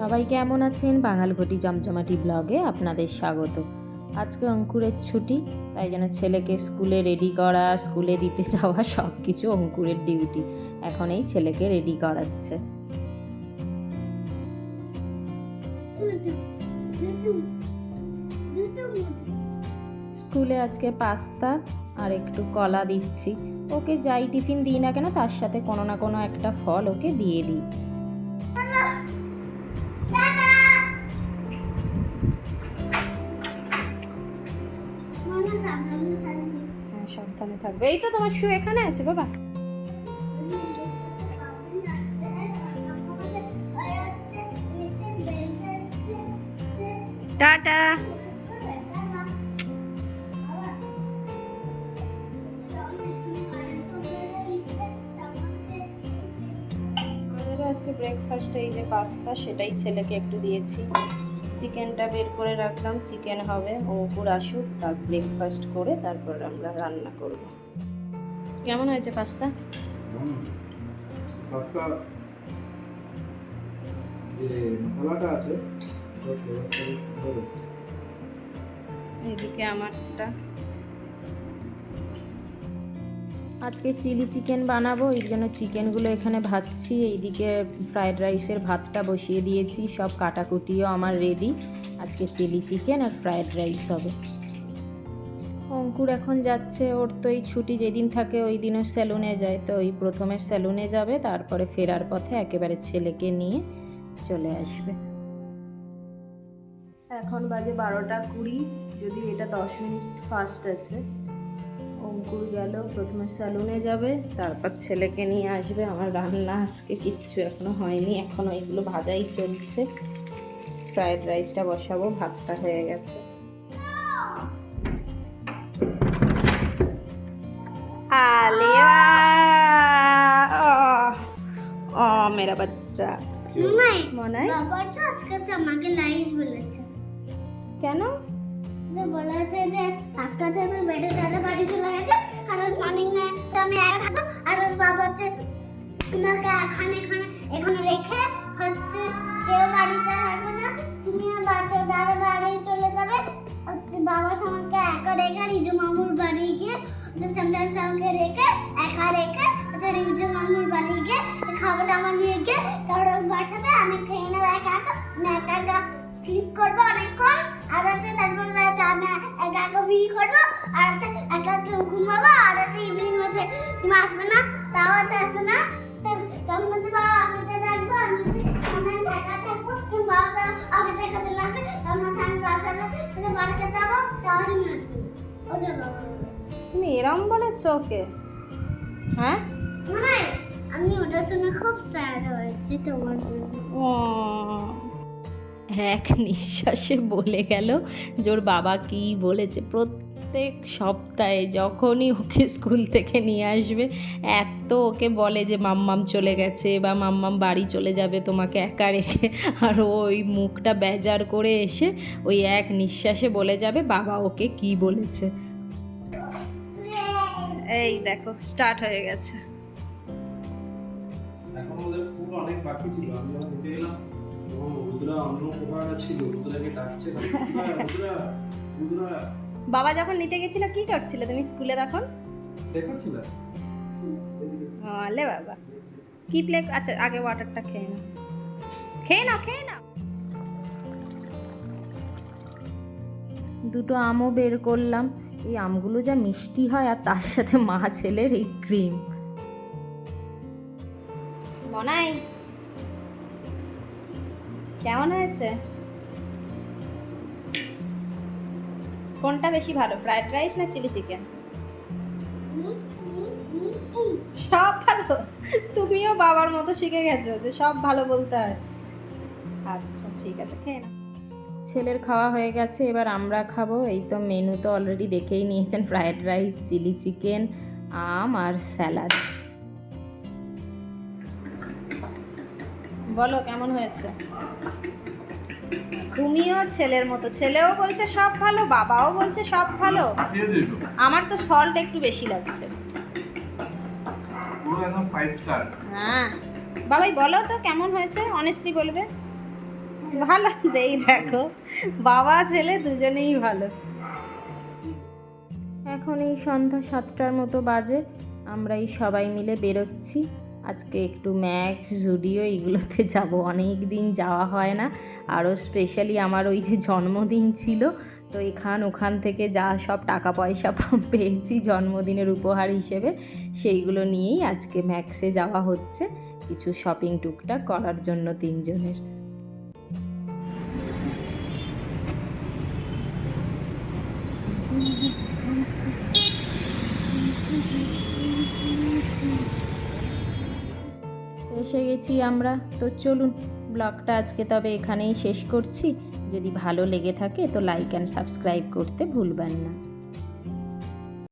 সবাই কেমন আছেন? বাঙালঘটি জমজমাটি ব্লগে আপনাদের স্বাগত। আজকে অঙ্কুরের ছুটি, তাই জন্য ছেলেকে স্কুলে রেডি করা, স্কুলে দিতে যাওয়া সব কিছু অঙ্কুরের ডিউটি এখন এই ছেলেকে রেডি করাচ্ছে। স্কুলে আজকে পাস্তা আর একটু কলা দিচ্ছি। ওকে যাই টিফিন দিই না কেন, তার সাথে কোনো না কোনো একটা ফল ওকে দিয়ে দিই। সাবধানে থাকবে। এই তো তোমার শু এখানে আছে, বাবা। টাটা। আজকে ব্রেকফাস্টে এই যে পাস্তা, সেটাই ছেলেকে একটু দিয়েছি। চিকেনটা বের করে রাখলাম চিকেন হবে অঙ্কুর আসুক তার ব্রেকফাস্ট করে তারপর আমরা রান্না করব। কেমন হয়েছে পাস্তা? পাস্তা যে মশলাটা আছে। এদিকে আমারটা। আজকে চিলি চিকেন বানাবো এর জন্য চিকেনগুলো এখানে ভাজছি। এইদিকে ফ্রাইড রাইসের ভাতটা বসিয়ে দিয়েছি, সব কাটাকুটিও আমার রেডি আজকে চিলি চিকেন আর ফ্রাইড রাইস হবে। অঙ্কুর এখন যাচ্ছে, ওর তো এই ছুটি যেদিন থাকে ওই দিনও স্যালুনে যায়, তো ওই প্রথমে স্যালুনে যাবে, তারপরে ফেরার পথে একেবারে ছেলেকে নিয়ে চলে আসবে। এখন বাজে বারোটা কুড়ি, যদি এটা দশ মিনিট ফাস্ট আছে। অঙ্কুর গেল প্রথমে স্যালুনে যাবে তারপর ছেলেকে নিয়ে আসবে। আমার রান্না আজকে কিচ্ছু এখনও হয়নি এখনও এগুলো ভাজাই চলছে। ফ্রায়েড রাইসটা বসাবো ভাতটা হয়ে গেছে। আলিয়া! ও মেরা বাচ্চা। মনে হয় আজকে আমাকে লাইস বলেছে। কেন? যে বলেছে যে আজকে আমি বেডে দাদা বাড়ি চলে গেছে, আর রোজ মর্নিং আমি একা থাকব আর রোজ বাবা হচ্ছে তোমাকে এখানে এখানে এখানে রেখে হচ্ছে কেউ বাড়িতে থাকবে না, তুমি বাড়িতে দাদা বাড়ি চলে যাবে। হচ্ছে বাবা তোমাকে একা রেখে, রিজু মামুর বাড়ি গিয়ে সামটাইমস আমাকে রেখে একা রেখে রিজু মামুর বাড়ি গিয়ে খাবারটা আমার নিয়ে গিয়ে তারপরে বাসাতে আমি খেয়ে নেব, একা একা একা একা স্লিপ করব অনেকক্ষণ, আর হচ্ছে তারপর আমি একা একা করব আর হচ্ছে একা একা ঘুমাবো আর হচ্ছে ইভিনিং হচ্ছে তুমি আসবে না তাও হচ্ছে আসবে না। তখন হচ্ছে বাবা অফিসে থাকব আমি আমি একা থাকব তুমি বাবা তো অফিসে কাজে লাগবে তখন হচ্ছে আমি হচ্ছে বাড়িতে যাব তাও তুমি আসবে। না ওটা বাবা তুমি এরম বলেছ ওকে? হ্যাঁ? মানে আমি ওটা শুনে খুব স্যাড হয়েছে তোমার জন্য। ও। এক নিঃশ্বাসে বলে গেল যে ওর বাবা কি বলেছে। প্রত্যেক সপ্তাহে যখনই ওকে স্কুল থেকে নিয়ে আসবে, এত ওকে বলে যে মাম্মাম চলে গেছে বা মাম্মাম বাড়ি চলে যাবে তোমাকে একা রেখে। আর ওই মুখটা বেজার করে এসে ওই এক নিঃশ্বাসে বলে যাবে, বাবা ওকে কি বলেছে। এই দেখো স্টার্ট হয়ে গেছে। এখন অনেক বাকি ছিল আমি গেলাম। তখন রুদ্রা অন্য কোথাও ছিল রুদ্রাকে ডাকছে। রুদ্রা রুদ্রা রুদ্রা। বাবা যখন নিতে গেছিল কি করছিলে তুমি স্কুলে তখন? আলে বাবা। কি প্লে আচ্ছা আগে ওয়াটারটা খেয়ে নাও। খেয়ে নাও খেয়ে নাও। দুটো আমও বের করলাম। এই আমগুলো যা মিষ্টি হয় আর তার সাথে মা ছেলের এই ক্রিম বনাই। কেমন হয়েছে? কোনটা বেশি ভালো ফ্রাইড রাইস না চিলি চিকেন সব ভালো। তুমিও বাবার মতো শিখে গেছো যে সব ভালো বলতে হয়। আচ্ছা ঠিক আছে, খেয়ে না ছেলের খাওয়া হয়ে গেছে, এবার আমরা খাব। এই তো মেনু তো অলরেডি দেখেই নিয়েছেন ফ্রায়েড রাইস চিলি চিকেন আম আর স্যালাড বলো কেমন হয়েছে? তুমিও ছেলের মতো। ছেলেও বলছে সব ভালো বাবাও বলছে সব ভালো। আমার তো সল্ট একটু বেশি লাগছে। হ্যাঁ। বাবাই বলো তো কেমন হয়েছে? অনেস্টলি বলবে? ভালো দেই দেখো। বাবা ছেলে দুজনেই ভালো। এখন এই সন্ধ্যা সাতটার মতো বাজে। আমরা এই সবাই মিলে বেরোচ্ছি। আজকে একটু ম্যাক্স জুডিও এগুলোতে যাব। অনেক দিন যাওয়া হয় না। আরও স্পেশালি আমার ওই যে জন্মদিন ছিল, তো এখান ওখান থেকে যা সব টাকা পয়সা পেয়েছি জন্মদিনের উপহার হিসেবে। সেইগুলো নিয়েই আজকে ম্যাক্সে যাওয়া হচ্ছে। কিছু শপিং টুকটাক করার জন্য তিনজনের। এসে গেছি আমরা। তো চলুন, ব্লগটা আজকে তবে এখানেই শেষ করছি। যদি ভালো লেগে থাকে তো লাইক অ্যান্ড সাবস্ক্রাইব করতে ভুলবেন না।